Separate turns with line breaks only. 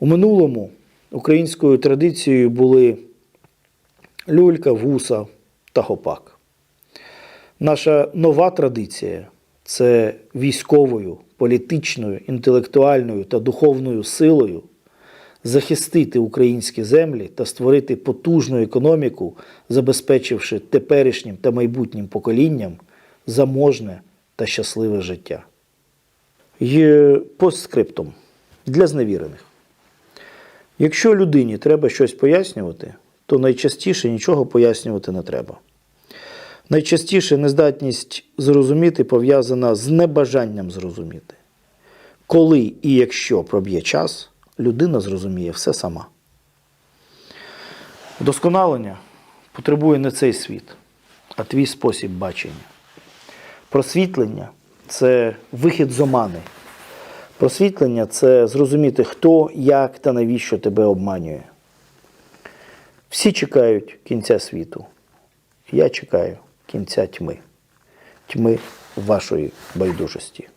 У минулому українською традицією були люлька, вуса та гопак. Наша нова традиція це військовою, політичною, інтелектуальною та духовною силою захистити українські землі та створити потужну економіку, забезпечивши теперішнім та майбутнім поколінням заможне та щасливе життя. Є постскриптум для зневірених. Якщо людині треба щось пояснювати, то найчастіше нічого пояснювати не треба. Найчастіше нездатність зрозуміти пов'язана з небажанням зрозуміти. Коли і якщо проб'є час, людина зрозуміє все сама. Вдосконалення потребує не цей світ, а твій спосіб бачення. Просвітлення це вихід з омани. Просвітлення це зрозуміти, хто, як та навіщо тебе обманює. Всі чекають кінця світу. Я чекаю кінця тьми, тьми вашої байдужості.